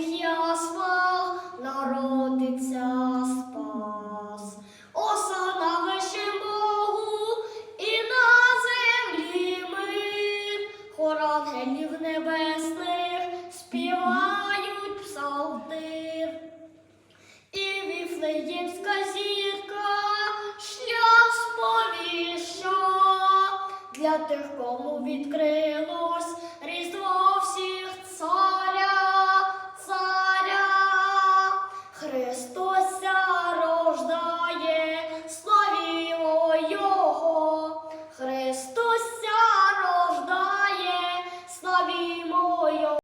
дитячих яслах народиться спас, осана вище Богу і на землі мир, хор ангелів небесних співають псалтир. І віфлеємська зірка шлях сповіща для тих, кому відкрилось.